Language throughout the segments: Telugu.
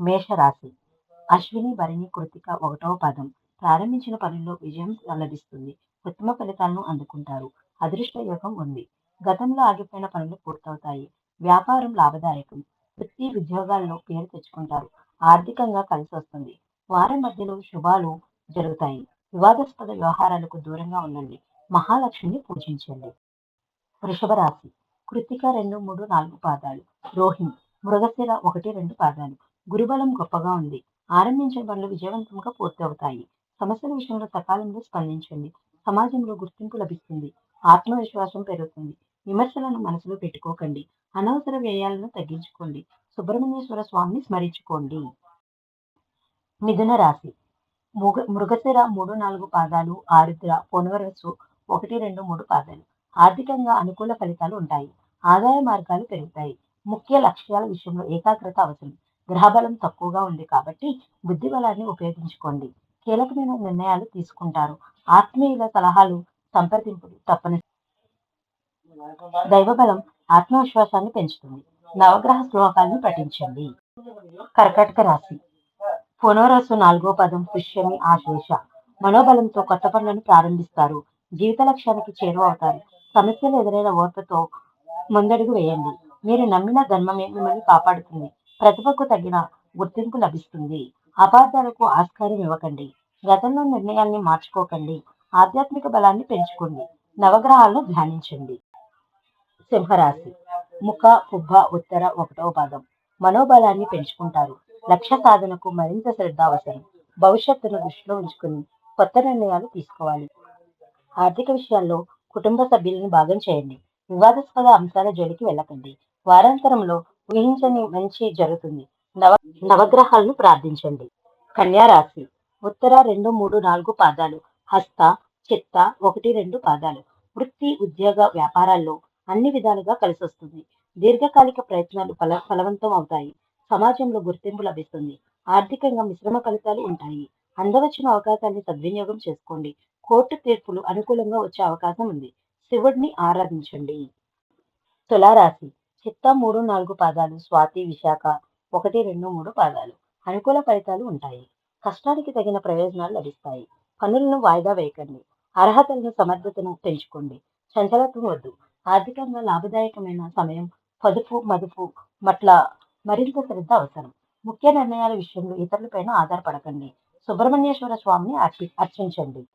మేషరాశి. అశ్విని భరణి కృతిక ఒకటవ పదం. ప్రారంభించిన పనుల్లో విజయం లభిస్తుంది. ఉత్తమ ఫలితాలను అందుకుంటారు. అదృష్ట యోగం ఉంది. గతంలో ఆగిపోయిన పనులు పూర్తవుతాయి. వ్యాపారం లాభదాయకం. వృత్తి ఉద్యోగాల్లో పేరు తెచ్చుకుంటారు. ఆర్థికంగా కలిసి వస్తుంది. వారం మధ్యలో శుభాలు జరుగుతాయి. వివాదాస్పద వ్యవహారాలకు దూరంగా ఉండండి. మహాలక్ష్మిని పూజించండి. వృషభ రాశి. కృతిక రెండు మూడు నాలుగు పాదాలు. రోహిణి. మృగశిర ఒకటి రెండు పాదాలు. గురుబలం గొప్పగా ఉంది. ఆరంభించిన పనులు విజయవంతంగా పూర్తవుతాయి. సమస్యల విషయంలో సకాలంలో స్పందించండి. సమాజంలో గుర్తింపు లభిస్తుంది. ఆత్మవిశ్వాసం పెరుగుతుంది. విమర్శలను మనసులో పెట్టుకోకండి. అనవసర వ్యయాలను తగ్గించుకోండి. సుబ్రహ్మణ్యేశ్వర స్వామిని స్మరించుకోండి. మిథున రాశి. మృగ మృగశిర మూడు నాలుగు పాదాలు ఆరుద్ర పొనవరసు ఒకటి రెండు మూడు పాదాలు. ఆర్థికంగా అనుకూల ఫలితాలు ఉంటాయి. ఆదాయ మార్గాలు పెరుగుతాయి. ముఖ్య లక్ష్యాల విషయంలో ఏకాగ్రత అవసరం. గ్రహబలం తక్కువగా ఉంది కాబట్టి బుద్ధి బలాన్ని ఉపయోగించుకోండి. కీలకమైన నిర్ణయాలు తీసుకుంటారు. ఆత్మీయుల సలహాలు సంప్రదింపులు తప్పని దైవబలం ఆత్మవిశ్వాసాన్ని పెంచుతుంది. నవగ్రహ శ్లోకాలను పఠించండి. కర్కాటక రాశి. పునరసు నాలుగో పదం పుష్యమి ఆశేష. మనోబలంతో కొత్త పనులను ప్రారంభిస్తారు. జీవిత లక్ష్యానికి చేరువవుతారు సమస్యలు ఎదురైన ఓర్పుతో ముందడుగు వేయండి. మీరు నమ్మిన ధర్మమే మిమ్మల్ని కాపాడుతుంది. ప్రతిభకు తగిన గుర్తింపు లభిస్తుంది. అపార్థాలకు ఆస్కారం ఇవ్వకండి. గతంలో నిర్ణయాల్ని మార్చుకోకండి. ఆధ్యాత్మిక బలాన్ని పెంచుకోండి. నవగ్రహాలను ధ్యానించండి. సింహరాశి. ముఖ పుబ్బ ఉత్తర ఒకటవ పాదం మనోబలాన్ని పెంచుకుంటారు. లక్ష్య సాధనకు మరింత శ్రద్ధ అవసరం. భవిష్యత్తును దృష్టిలో ఉంచుకుని కొత్త నిర్ణయాలు తీసుకోవాలి. ఆర్థిక విషయాల్లో కుటుంబ సభ్యులను భాగం చేయండి. వివాదాస్పద అంశాల జోలికి వెళ్ళకండి. వారాంతరంలో ఊహించని మంచి జరుగుతుంది. నవ నవగ్రహాలను ప్రార్థించండి. కన్యారాశి ఉత్తర రెండు మూడు నాలుగు పాదాలు. హస్త చిత్త ఒకటి రెండు పాదాలు. వృత్తి ఉద్యోగ వ్యాపారాల్లో అన్ని విధాలుగా కలిసి వస్తుంది దీర్ఘకాలిక ప్రయత్నాలు ఫల ఫలవంతం అవుతాయి. సమాజంలో గుర్తింపు లభిస్తుంది. ఆర్థికంగా మిశ్రమ ఫలితాలు ఉంటాయి. అందవచ్చిన అవకాశాన్ని సద్వినియోగం చేసుకోండి. కోర్టు తీర్పులు అనుకూలంగా వచ్చే అవకాశం ఉంది. శివుడిని ఆరాధించండి. తులారాశి. చిత్త మూడు నాలుగు పాదాలు స్వాతి విశాఖ ఒకటి రెండు మూడు పాదాలు. అనుకూల ఫలితాలు ఉంటాయి. కష్టానికి తగిన ప్రయోజనాలు లభిస్తాయి. పనులను వాయిదా వేయకండి. అర్హతలను సమర్థతను పెంచుకోండి. చంచలత్వం వద్దు. ఆర్థికంగా లాభదాయకమైన సమయం పొదుపు మదుపు మట్ల మరింత శ్రద్ధ అవసరం. ముఖ్య నిర్ణయాల విషయంలో ఇతరులపైన ఆధారపడకండి. సుబ్రహ్మణ్యేశ్వర స్వామిని అర్పి అర్చించండి.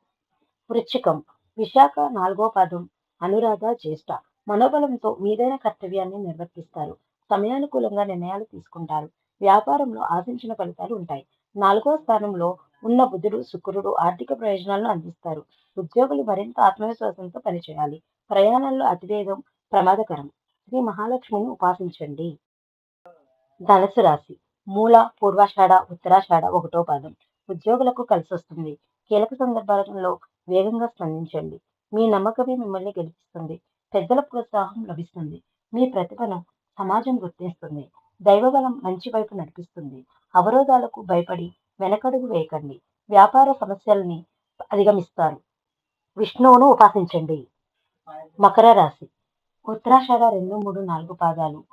వృచ్చికం. విశాఖ నాలుగో పదం. అనురాధ జ్యేష్ఠ. మనోబలంతో మీదైన కర్తవ్యాన్ని నిర్వర్తిస్తారు. సమయానుకూలంగా నిర్ణయాలు తీసుకుంటారు. వ్యాపారంలో ఆశించిన ఫలితాలు ఉంటాయి. నాలుగో స్థానంలో ఉన్న బుధుడు శుక్రుడు ఆర్థిక ప్రయోజనాలను అందిస్తారు. ఉద్యోగులు మరింత ఆత్మవిశ్వాసంతో పనిచేయాలి. ప్రయాణాల్లో అతివేగం ప్రమాదకరం. శ్రీ మహాలక్ష్మిని ఉపాసించండి. ధనసు రాశి. మూల పూర్వాషాఢ ఉత్తరాషాఢ ఒకటో పాదం. ఉద్యోగులకు కలిసి వస్తుంది. కీలక సందర్భాలలో వేగంగా స్పందించండి. మీ నమ్మకమే మిమ్మల్ని గెలిపిస్తుంది. పెద్దల ప్రోత్సాహం లభిస్తుంది. మీ ప్రతిభను సమాజం గుర్తిస్తుంది. దైవబలం మంచి వైపు నడిపిస్తుంది. అవరోధాలకు భయపడి వెనకడుగు వేయకండి. వ్యాపార సమస్యల్ని అధిగమిస్తారు. విష్ణువును ఉపాసించండి. మకర రాశి. ఉత్తరాషాఢ రెండు మూడు నాలుగు పాదాలు.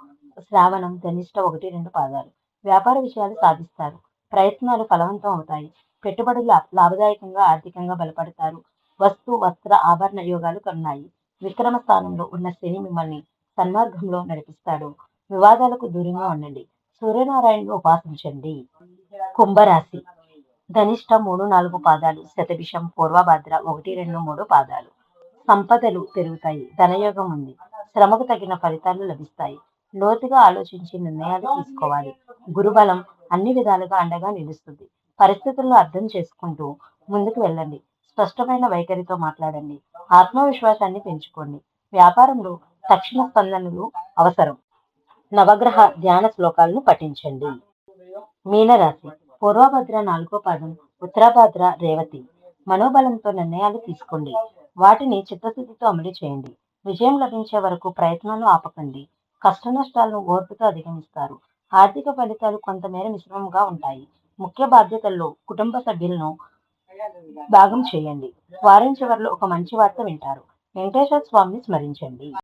శ్రావణం ధనిష్ట ఒకటి రెండు పాదాలు. వ్యాపార విషయాలు సాధిస్తారు. ప్రయత్నాలు ఫలవంతం అవుతాయి. పెట్టుబడులు లాభదాయకంగా ఆర్థికంగా బలపడతారు. వస్తు వస్త్ర ఆభరణ యోగాలు కొన్నాయి విక్రమ స్థానంలో ఉన్న శని మిమ్మల్ని సన్మార్గంలో నడిపిస్తాడు. వివాదాలకు దూరంగా ఉండండి. సూర్యనారాయణను ఉపాసించండి కుంభరాశి. ధనిష్ట మూడు నాలుగు పాదాలు శతభిషం పూర్వభద్ర ఒకటి రెండు మూడు పాదాలు. సంపదలు పెరుగుతాయి. ధనయోగం ఉంది. శ్రమకు తగిన ఫలితాలు లభిస్తాయి. లోతుగా ఆలోచించి నిర్ణయాలు తీసుకోవాలి. గురుబలం అన్ని విధాలుగా అండగా నిలుస్తుంది. పరిస్థితులను అర్థం చేసుకుంటూ ముందుకు వెళ్ళండి. స్పష్టమైన వైఖరితో మాట్లాడండి. ఆత్మవిశ్వాసాన్ని పెంచుకోండి. వ్యాపారంలో తక్షణ స్పందనలు అవసరం. నవగ్రహ ధ్యాన శ్లోకాలను పఠించండి. మీనరాశి. పూర్వభద్ర నాలుగో పాదం ఉత్తరాభద్ర రేవతి. మనోబలంతో నిర్ణయాలు తీసుకోండి. వాటిని చిత్తశుద్ధితో అమలు చేయండి. విజయం లభించే వరకు ప్రయత్నాలు ఆపకండి. కష్ట నష్టాలను ఓర్పుతో అధిగమిస్తారు. ఆర్థిక ఫలితాలు కొంతమేర మిశ్రమంగా ఉంటాయి. ముఖ్య బాధ్యతల్లో కుటుంబ సభ్యులను భాగం చేయండి. వారం చివరిలో ఒక మంచి వార్త వింటారు. వెంకటేశ్వర స్వామిని స్మరించండి.